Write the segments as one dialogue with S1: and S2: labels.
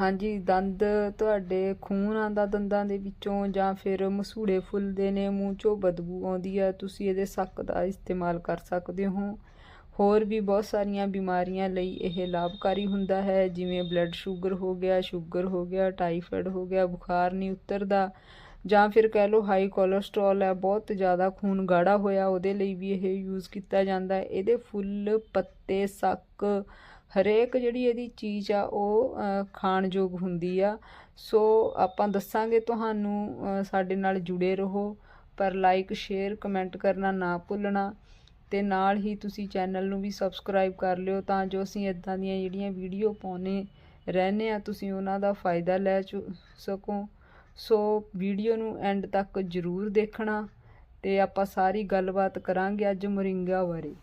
S1: ਹਾਂਜੀ, ਦੰਦ ਤੁਹਾਡੇ ਖੂਨ ਆਉਂਦਾ ਦੰਦਾਂ ਦੇ ਵਿੱਚੋਂ ਜਾਂ ਫਿਰ ਮਸੂੜੇ ਫੁੱਲਦੇ ਨੇ, ਮੂੰਹ ਚੋਂ ਬਦਬੂ ਆਉਂਦੀ ਹੈ ਤੁਸੀਂ ਇਹਦੇ ਸੱਕ ਦਾ ਇਸਤੇਮਾਲ ਕਰ ਸਕਦੇ ਹੋ। ਹੋਰ ਵੀ ਬਹੁਤ ਸਾਰੀਆਂ ਬਿਮਾਰੀਆਂ ਲਈ ਇਹ ਲਾਭਕਾਰੀ ਹੁੰਦਾ ਹੈ, ਜਿਵੇਂ ਬਲੱਡ ਸ਼ੂਗਰ ਹੋ ਗਿਆ, ਸ਼ੂਗਰ ਹੋ ਗਿਆ, ਟਾਈਫਾਇਡ ਹੋ ਗਿਆ, ਬੁਖਾਰ ਨਹੀਂ ਉਤਰਦਾ, ਜਾਂ ਫਿਰ ਕਹਿ ਲਓ ਹਾਈ ਕੋਲੇਸਟ੍ਰੋਲ ਹੈ, ਬਹੁਤ ਜ਼ਿਆਦਾ ਖੂਨ ਗਾੜਾ ਹੋਇਆ, ਉਹਦੇ ਲਈ ਵੀ ਇਹ ਯੂਜ਼ ਕੀਤਾ ਜਾਂਦਾ। ਇਹਦੇ ਫੁੱਲ, ਪੱਤੇ, ਸੱਕ ਹਰੇਕ ਜਿਹੜੀ ਇਹਦੀ ਚੀਜ਼ ਆ ਉਹ ਖਾਣਯੋਗ ਹੁੰਦੀ ਆ। ਸੋ ਆਪਾਂ ਦੱਸਾਂਗੇ ਤੁਹਾਨੂੰ ਸਾਡੇ ਨਾਲ ਜੁੜੇ ਰਹੋ, ਪਰ ਲਾਈਕ ਸ਼ੇਅਰ ਕਮੈਂਟ ਕਰਨਾ ਨਾ ਭੁੱਲਣਾ ਤੇ ਨਾਲ ਹੀ ਤੁਸੀਂ ਚੈਨਲ ਨੂੰ ਵੀ ਸਬਸਕ੍ਰਾਈਬ ਕਰ ਲਿਓ ਤਾਂ ਜੋ ਅਸੀਂ ਇਦਾਂ ਦੀਆਂ ਜਿਹੜੀਆਂ ਵੀਡੀਓ ਪਾਉਨੇ ਰਹਿੰਦੇ ਆ, ਤੁਸੀਂ ਉਹਨਾਂ ਦਾ ਫਾਇਦਾ ਲੈ ਚੁ- ਸਕੋ। ਸੋ ਵੀਡੀਓ ਨੂੰ ਐਂਡ ਤੱਕ ਜ਼ਰੂਰ ਦੇਖਣਾ ਤੇ ਆਪਾਂ ਸਾਰੀ ਗੱਲਬਾਤ ਕਰਾਂਗੇ ਅੱਜ ਮੋਰਿੰਗਾ ਬਾਰੇ।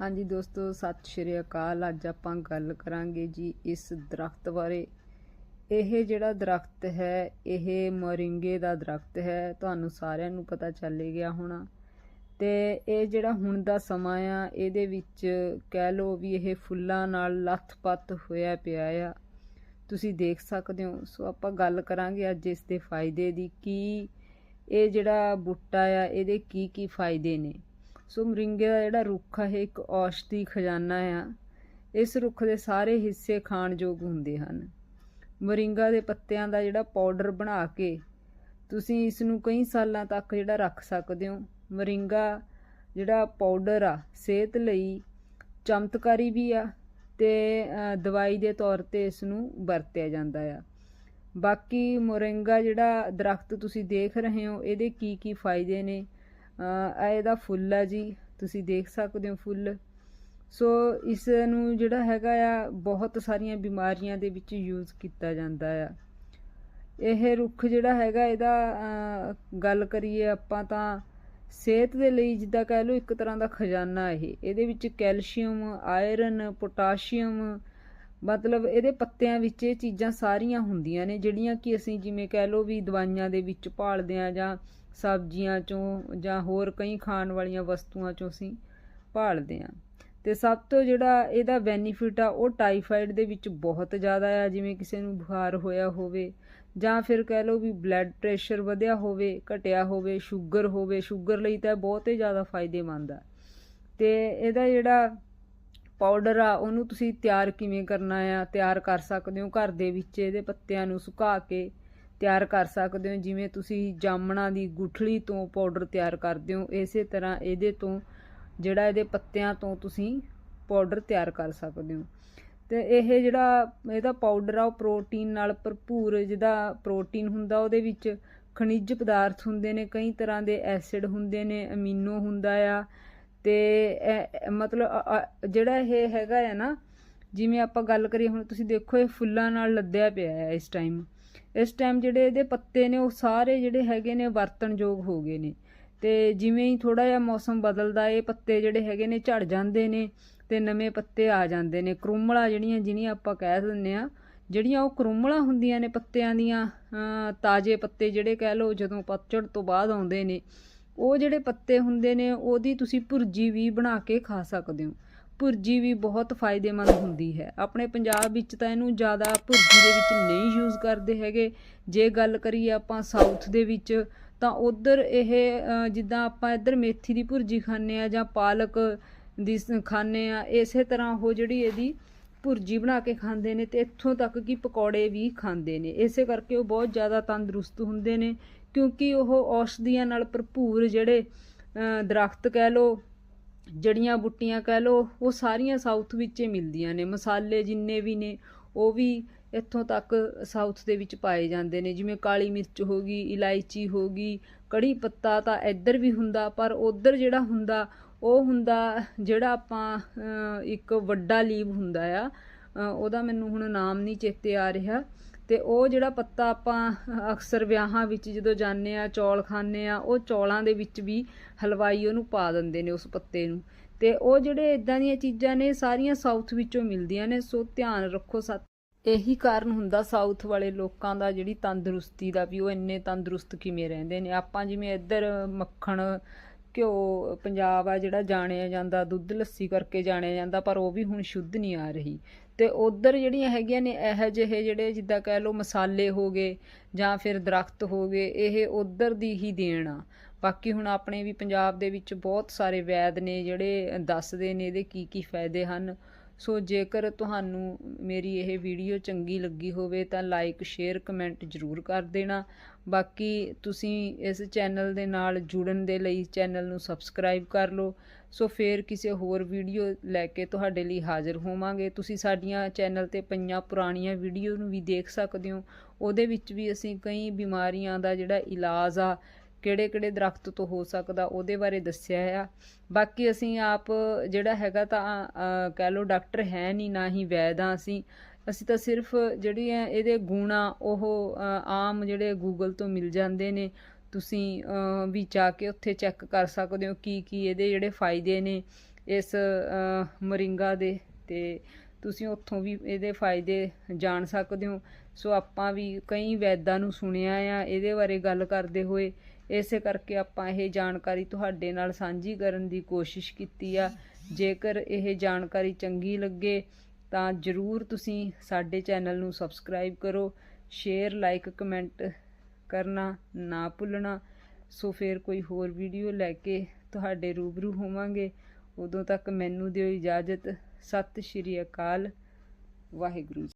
S1: ਹਾਂਜੀ ਦੋਸਤੋ, ਸਤਿ ਸ਼੍ਰੀ ਅਕਾਲ। ਅੱਜ ਆਪਾਂ ਗੱਲ ਕਰਾਂਗੇ ਜੀ ਇਸ ਦਰਖਤ ਬਾਰੇ। ਇਹ ਜਿਹੜਾ ਦਰਖਤ ਹੈ, ਇਹ ਮੋਰਿੰਗੇ ਦਾ ਦਰਖਤ ਹੈ। ਤੁਹਾਨੂੰ ਸਾਰਿਆਂ ਨੂੰ ਪਤਾ ਚੱਲ ਗਿਆ ਹੋਣਾ। ਤੇ ਇਹ ਜਿਹੜਾ ਹੁਣ ਦਾ ਸਮਾਂ ਆ, ਇਹਦੇ ਵਿੱਚ ਕਹਿ ਲਓ ਵੀ ਇਹ ਫੁੱਲਾਂ ਨਾਲ ਲੱਥ-ਪੱਥ ਹੋਇਆ ਪਿਆ ਆ। ਤੁਸੀਂ ਦੇਖ ਸਕਦੇ ਹੋ। ਸੋ ਆਪਾਂ ਗੱਲ ਕਰਾਂਗੇ ਅੱਜ ਇਸ ਦੇ ਫਾਇਦੇ ਦੀ। ਕੀ ਇਹ ਜਿਹੜਾ ਬੂਟਾ ਆ, ਇਹਦੇ ਕੀ ਕੀ ਫਾਇਦੇ ਨੇ? ਸੋ ਮਰਿੰਗੇ ਦਾ ਜਿਹੜਾ ਰੁੱਖ ਆ, ਇਹ ਇੱਕ ਔਸ਼ਧੀ ਖਜ਼ਾਨਾ ਆ। ਇਸ ਰੁੱਖ ਦੇ ਸਾਰੇ ਹਿੱਸੇ ਖਾਣਯੋਗ ਹੁੰਦੇ ਹਨ। ਮਰਿੰਗਾ ਦੇ ਪੱਤਿਆਂ ਦਾ ਜਿਹੜਾ ਪਾਊਡਰ ਬਣਾ ਕੇ ਤੁਸੀਂ ਇਸ ਨੂੰ ਕਈ ਸਾਲਾਂ ਤੱਕ ਜਿਹੜਾ ਰੱਖ ਸਕਦੇ ਹੋ। ਮਰਿੰਗਾ ਜਿਹੜਾ ਪਾਊਡਰ ਆ, ਸਿਹਤ ਲਈ ਚਮਤਕਾਰੀ ਵੀ ਆ ਤੇ ਦਵਾਈ ਦੇ ਤੌਰ ਤੇ ਇਸ ਨੂੰ ਵਰਤਿਆ ਜਾਂਦਾ ਆ। ਬਾਕੀ ਮੋਰਿੰਗਾ ਜਿਹੜਾ ਦਰਖਤ ਤੁਸੀਂ ਦੇਖ ਰਹੇ ਹੋ, ਇਹਦੇ ਕੀ ਕੀ ਫਾਇਦੇ ਨੇ? ਅ, ਇਹਦਾ ਫੁੱਲ ਆ ਜੀ ਤੁਸੀਂ ਦੇਖ ਸਕਦੇ ਹੋ ਫੁੱਲ। ਸੋ ਇਸ ਨੂੰ ਜਿਹੜਾ ਹੈਗਾ ਆ ਬਹੁਤ ਸਾਰੀਆਂ ਬਿਮਾਰੀਆਂ ਦੇ ਵਿੱਚ ਯੂਜ਼ ਕੀਤਾ ਜਾਂਦਾ ਆ। ਇਹ ਰੁੱਖ ਜਿਹੜਾ ਹੈਗਾ ਇਹਦਾ ਗੱਲ ਕਰੀਏ ਆਪਾਂ ਤਾਂ ਸਿਹਤ ਦੇ ਲਈ ਜਿੱਦਾਂ ਕਹਿ ਲਓ ਇੱਕ ਤਰ੍ਹਾਂ ਦਾ ਖਜ਼ਾਨਾ ਇਹ। ਇਹਦੇ ਵਿੱਚ ਕੈਲਸ਼ੀਅਮ ਆਇਰਨ ਪੋਟਾਸ਼ੀਅਮ ਮਤਲਬ ਇਹਦੇ ਪੱਤਿਆਂ ਵਿੱਚ ਇਹ ਚੀਜ਼ਾਂ ਸਾਰੀਆਂ ਹੁੰਦੀਆਂ ਨੇ ਜਿਹੜੀਆਂ ਕਿ ਅਸੀਂ ਜਿਵੇਂ ਕਹਿ ਲਓ ਵੀ ਦਵਾਈਆਂ ਦੇ ਵਿੱਚ ਭਾਲਦੇ ਆ ਜਾਂ ਸਬਜ਼ੀਆਂ ਚੋਂ ਜਾਂ ਹੋਰ ਕਈ ਖਾਣ ਵਾਲੀਆਂ ਵਸਤੂਆਂ ਚੋਂ ਅਸੀਂ ਭਾਲਦੇ ਹਾਂ। ਤੇ ਸਭ ਤੋਂ ਜਿਹੜਾ ਇਹਦਾ ਬੈਨੀਫਿਟ ਆ, ਉਹ ਟਾਈਫਾਈਡ ਦੇ ਵਿੱਚ ਬਹੁਤ ਜ਼ਿਆਦਾ ਆ, ਜਿਵੇਂ ਕਿਸੇ ਨੂੰ ਬੁਖਾਰ ਹੋਇਆ ਹੋਵੇ ਜਾਂ ਫਿਰ ਕਹਿ ਲਓ ਵੀ ਬਲੱਡ ਪ੍ਰੈਸ਼ਰ ਵਧਿਆ ਹੋਵੇ, ਘਟਿਆ ਹੋਵੇ ਸ਼ੂਗਰ ਹੋਵੇ ਸ਼ੂਗਰ ਲਈ ਤਾਂ ਬਹੁਤ ਹੀ ਜ਼ਿਆਦਾ ਫਾਇਦੇਮੰਦ ਆ। ਤੇ ਇਹਦਾ ਜਿਹੜਾ ਪਾਊਡਰ ਆ, ਉਹਨੂੰ ਤੁਸੀਂ ਤਿਆਰ ਕਿਵੇਂ ਕਰਨਾ ਆ? ਤਿਆਰ ਕਰ ਸਕਦੇ ਹੋ ਘਰ ਦੇ ਵਿੱਚ, ਇਹਦੇ ਪੱਤਿਆਂ ਨੂੰ ਸੁਕਾ ਕੇ ਤਿਆਰ ਕਰ ਸਕਦੇ ਹੋ। ਜਿਵੇਂ ਤੁਸੀਂ ਜਾਮਣਾਂ ਦੀ ਗੁਠਲੀ ਤੋਂ ਪਾਊਡਰ ਤਿਆਰ ਕਰਦੇ ਹੋ, ਇਸੇ ਤਰ੍ਹਾਂ ਇਹਦੇ ਤੋਂ, ਜਿਹੜਾ ਇਹਦੇ ਪੱਤਿਆਂ ਤੋਂ ਤੁਸੀਂ ਪਾਊਡਰ ਤਿਆਰ ਕਰ ਸਕਦੇ ਹੋ। ਤੇ ਇਹ ਜਿਹੜਾ, ਇਹਦਾ ਪਾਊਡਰ ਆ, ਉਹ ਪ੍ਰੋਟੀਨ ਨਾਲ ਭਰਪੂਰ, ਜਿਹਦਾ ਪ੍ਰੋਟੀਨ ਹੁੰਦਾ, ਉਹਦੇ ਵਿੱਚ ਖਣਿਜ ਪਦਾਰਥ ਹੁੰਦੇ ਨੇ, ਕਈ ਤਰ੍ਹਾਂ ਦੇ ਐਸਿਡ ਹੁੰਦੇ ਨੇ ਅਮੀਨੋ ਹੁੰਦਾ ਆ। ਤੇ ਇਹ- ਮਤਲਬ ਜਿਹੜਾ ਇਹ ਹੈਗਾ ਆ ਨਾ, ਜਿਵੇਂ ਆਪਾਂ ਗੱਲ ਕਰੀਏ, ਹੁਣ ਤੁਸੀਂ ਦੇਖੋ, ਇਹ ਫੁੱਲਾਂ ਨਾਲ ਲੱਦਿਆ ਪਿਆ ਹੈ ਇਸ ਟਾਈਮ ਇਸ ਟਾਈਮ ਜਿਹੜੇ ਇਹਦੇ ਪੱਤੇ ਨੇ, ਉਹ ਸਾਰੇ ਜਿਹੜੇ ਹੈਗੇ ਨੇ ਵਰਤਣਯੋਗ ਹੋ ਗਏ ਨੇ। ਤੇ ਜਿਵੇਂ ਹੀ ਥੋੜਾ ਜਿਹਾ ਮੌਸਮ ਬਦਲਦਾ, ਇਹ ਪੱਤੇ ਜਿਹੜੇ ਹੈਗੇ ਨੇ ਝੜ ਜਾਂਦੇ ਨੇ ਤੇ ਨਵੇਂ ਪੱਤੇ ਆ ਜਾਂਦੇ ਨੇ। ਕਰੂਮਲਾ ਜਿਹੜੀਆਂ ਜਿਹਨੀਆਂ ਆਪਾਂ ਕਹਿ ਦਿੰਦੇ ਆ ਜਿਹੜੀਆਂ ਉਹ ਕਰੂਮਲਾ ਹੁੰਦੀਆਂ ਨੇ ਪੱਤਿਆਂ ਦੀਆਂ ਤਾਜ਼ੇ ਪੱਤੇ ਜਿਹੜੇ ਕਹਿ ਲਓ, ਜਦੋਂ ਪਤਝੜ ਤੋਂ ਬਾਅਦ ਆਉਂਦੇ ਨੇ, ਉਹ ਜਿਹੜੇ ਪੱਤੇ ਹੁੰਦੇ ਨੇ, ਉਹਦੀ ਤੁਸੀਂ ਭੁਰਜੀ ਵੀ ਬਣਾ ਕੇ ਖਾ ਸਕਦੇ ਹੋ। ਭੁਰਜੀ ਵੀ ਬਹੁਤ ਫਾਇਦੇਮੰਦ ਹੁੰਦੀ ਹੈ। ਆਪਣੇ ਪੰਜਾਬ ਵਿੱਚ ਤਾਂ ਇਹਨੂੰ ਜ਼ਿਆਦਾ ਭੁਰਜੀ ਦੇ ਵਿੱਚ ਨਹੀਂ ਯੂਜ਼ ਕਰਦੇ ਹੈਗੇ। ਜੇ ਗੱਲ ਕਰੀਏ ਆਪਾਂ ਸਾਊਥ ਦੇ ਵਿੱਚ ਤਾਂ ਉਧਰ ਇਹ ਜਿੱਦਾਂ ਆਪਾਂ ਇੱਧਰ ਮੇਥੀ ਦੀ ਭੁਰਜੀ ਖਾਂਦੇ ਆ ਜਾਂ ਪਾਲਕ ਦੀ ਸ- ਖਾਂਦੇ ਆ ਇਸੇ ਤਰ੍ਹਾਂ ਉਹ ਜਿਹੜੀ ਇਹਦੀ ਭੁਰਜੀ ਬਣਾ ਕੇ ਖਾਂਦੇ ਨੇ ਤੇ ਇੱਥੋਂ ਤੱਕ ਕਿ ਪਕੌੜੇ ਵੀ ਖਾਂਦੇ ਨੇ। ਇਸੇ ਕਰਕੇ ਉਹ ਬਹੁਤ ਜ਼ਿਆਦਾ ਤੰਦਰੁਸਤ ਹੁੰਦੇ ਨੇ ਕਿਉਂਕਿ ਉਹ ਔਸ਼ਧੀਆਂ ਨਾਲ ਭਰਪੂਰ ਜਿਹੜੇ ਅ, ਦਰਖਤ ਕਹਿ ਲਓ ਜੜੀਆਂ ਬੂਟੀਆਂ ਕਹਿ ਲਓ, ਉਹ ਸਾਰੀਆਂ ਸਾਊਥ ਵਿੱਚ ਹੀ ਮਿਲਦੀਆਂ ਨੇ। ਮਸਾਲੇ ਜਿੰਨੇ ਵੀ ਨੇ, ਉਹ ਵੀ ਇੱਥੋਂ ਤੱਕ ਸਾਊਥ ਦੇ ਵਿੱਚ ਪਾਏ ਜਾਂਦੇ ਨੇ। ਜਿਵੇਂ ਕਾਲੀ ਮਿਰਚ ਹੋ ਗਈ, ਇਲਾਇਚੀ ਹੋ ਗਈ, ਕੜੀ ਪੱਤਾ ਤਾਂ ਇੱਧਰ ਵੀ ਹੁੰਦਾ, ਪਰ ਉੱਧਰ ਜਿਹੜਾ ਹੁੰਦਾ, ਉਹ ਹੁੰਦਾ ਜਿਹੜਾ ਆਪਾਂ ਇੱਕ ਵੱਡਾ ਲੀਵ ਹੁੰਦਾ ਆ। ਉਹਦਾ ਮੈਨੂੰ ਹੁਣ ਨਾਮ ਨਹੀਂ ਚੇਤੇ ਆ ਰਿਹਾ। ਤੇ ਉਹ ਜਿਹੜਾ ਪੱਤਾ ਆਪਾਂ ਅਕਸਰ ਵਿਆਹਾਂ ਵਿੱਚ ਜਦੋਂ ਜਾਂਦੇ ਆ, ਚੌਲ ਖਾਂਦੇ ਆ, ਉਹ ਚੌਲਾਂ ਦੇ ਵਿੱਚ ਵੀ ਹਲਵਾਈ ਉਹਨੂੰ ਪਾ ਦਿੰਦੇ ਨੇ ਉਸ ਪੱਤੇ ਨੂੰ। ਤੇ ਉਹ ਜਿਹੜੇ ਇਦਾਂ ਦੀਆਂ ਚੀਜ਼ਾਂ ਨੇ, ਸਾਰੀਆਂ ਸਾਊਥ ਵਿੱਚੋਂ ਮਿਲਦੀਆਂ ਨੇ, ਸੋ ਧਿਆਨ ਰੱਖੋ ਸਤ ਇਹੀ ਕਾਰਨ ਹੁੰਦਾ ਸਾਊਥ ਵਾਲੇ ਲੋਕਾਂ ਦਾ ਜਿਹੜੀ ਤੰਦਰੁਸਤੀ ਦਾ ਵੀ, ਉਹ ਇੰਨੇ ਤੰਦਰੁਸਤ ਕਿਵੇਂ ਰਹਿੰਦੇ ਨੇ। ਆਪਾਂ ਜਿਵੇਂ ਇੱਧਰ ਮੱਖਣ, ਘਿਓ, ਪੰਜਾਬ ਆ ਜਿਹੜਾ ਜਾਣਿਆ ਜਾਂਦਾ, ਦੁੱਧ ਲੱਸੀ ਕਰਕੇ ਜਾਣਿਆ ਜਾਂਦਾ, ਪਰ ਉਹ ਵੀ ਹੁਣ ਸ਼ੁੱਧ ਨਹੀਂ ਆ ਰਹੀ। ਤੇ ਉਧਰ ਜਿਹੜੀਆਂ ਹੈਗੀਆਂ ਨੇ ਇਹੋ ਜਿਹੇ ਜਿਹੜੇ ਜਿੱਦਾਂ ਕਹਿ ਲਓ ਮਸਾਲੇ ਹੋ ਗਏ ਜਾਂ ਫਿਰ ਦਰਖਤ ਹੋ ਗਏ, ਇਹ ਉਧਰ ਦੀ ਹੀ ਦੇਣ ਆ। ਬਾਕੀ ਹੁਣ ਆਪਣੇ ਵੀ ਪੰਜਾਬ ਦੇ ਵਿੱਚ ਬਹੁਤ ਸਾਰੇ ਵੈਦ ਨੇ ਜਿਹੜੇ ਦੱਸਦੇ ਨੇ ਇਹਦੇ ਕੀ ਕੀ ਫਾਇਦੇ ਹਨ। ਸੋ ਜੇਕਰ ਤੁਹਾਨੂੰ ਮੇਰੀ ਇਹ ਵੀਡੀਓ ਚੰਗੀ ਲੱਗੀ ਹੋਵੇ ਤਾਂ ਲਾਈਕ ਸ਼ੇਅਰ ਕਮੈਂਟ ਜ਼ਰੂਰ ਕਰ ਦੇਣਾ। ਬਾਕੀ ਤੁਸੀਂ ਇਸ ਚੈਨਲ ਦੇ ਨਾਲ ਜੁੜਨ ਦੇ ਲਈ ਚੈਨਲ ਨੂੰ ਸਬਸਕ੍ਰਾਈਬ ਕਰ ਲਓ। ਸੋ ਫੇਰ ਕਿਸੇ ਹੋਰ ਵੀਡੀਓ ਲੈ ਕੇ ਤੁਹਾਡੇ ਲਈ ਹਾਜ਼ਰ ਹੋਵਾਂਗੇ। ਤੁਸੀਂ ਸਾਡੀਆਂ ਚੈਨਲ ਤੇ ਪਈਆਂ ਪੁਰਾਣੀਆਂ ਵੀਡੀਓ ਨੂੰ ਵੀ ਦੇਖ ਸਕਦੇ ਹੋ। ਉਹਦੇ ਵਿੱਚ ਵੀ ਅਸੀਂ ਕਈ ਬਿਮਾਰੀਆਂ ਦਾ ਜਿਹੜਾ ਇਲਾਜ ਆ ਕਿਹੜੇ ਕਿਹੜੇ ਦਰਖਤ ਤੋਂ ਹੋ ਸਕਦਾ ਉਹਦੇ ਬਾਰੇ ਦੱਸਿਆ ਆ। ਬਾਕੀ ਅਸੀਂ ਆਪ ਜਿਹੜਾ ਹੈਗਾ ਤਾਂ ਕਹਿ ਲਓ ਡਾਕਟਰ ਹੈ ਨਹੀਂ ਨਾ ਹੀ ਵੈਦ ਆ ਅਸੀਂ। ਅਸੀਂ ਤਾਂ ਸਿਰਫ ਜਿਹੜੀ ਹੈ ਇਹਦੇ ਗੁਣ ਆ, ਉਹ ਆਮ ਜਿਹੜੇ ਗੂਗਲ ਤੋਂ ਮਿਲ ਜਾਂਦੇ ਨੇ। ਤੁਸੀਂ ਵੀ ਜਾ ਕੇ ਉੱਥੇ ਚੈੱਕ ਕਰ ਸਕਦੇ ਹੋ ਕੀ ਕੀ ਇਹਦੇ ਜਿਹੜੇ ਫਾਇਦੇ ਨੇ ਇਸ ਮਰਿੰਗਾ ਦੇ। ਤੇ ਤੁਸੀਂ ਉੱਥੋਂ ਵੀ ਇਹਦੇ ਫਾਇਦੇ ਜਾਣ ਸਕਦੇ ਹੋ। ਸੋ ਆਪਾਂ ਵੀ ਕਈ ਵੈਦਾਂ ਨੂੰ ਸੁਣਿਆ ਆ, ਇਹਦੇ ਬਾਰੇ ਗੱਲ ਕਰਦੇ ਹੋਏ। ਇਸੇ ਕਰਕੇ ਆਪਾਂ ਇਹ ਜਾਣਕਾਰੀ ਤੁਹਾਡੇ ਨਾਲ ਸਾਂਝੀ ਕਰਨ ਦੀ ਕੋਸ਼ਿਸ਼ ਕੀਤੀ ਆ। ਜੇਕਰ ਇਹ ਜਾਣਕਾਰੀ ਚੰਗੀ ਲੱਗੇ ਤਾਂ ਜਰੂਰ ਤੁਸੀਂ ਸਾਡੇ ਚੈਨਲ ਨੂੰ ਸਬਸਕ੍ਰਾਈਬ ਕਰੋ, ਸ਼ੇਅਰ, ਲਾਈਕ, ਕਮੈਂਟ ਕਰਨਾ ਨਾ ਭੁੱਲਣਾ। ਸੋ ਫਿਰ ਕੋਈ ਹੋਰ ਵੀਡੀਓ ਲੈ ਕੇ ਤੁਹਾਡੇ ਰੂਬਰੂ ਹੋਵਾਂਗੇ। ਉਦੋਂ ਤੱਕ ਮੈਨੂੰ ਦਿਓ ਇਜਾਜ਼ਤ। ਸਤਿ ਸ਼੍ਰੀ ਅਕਾਲ। ਵਾਹਿਗੁਰੂ ਜੀ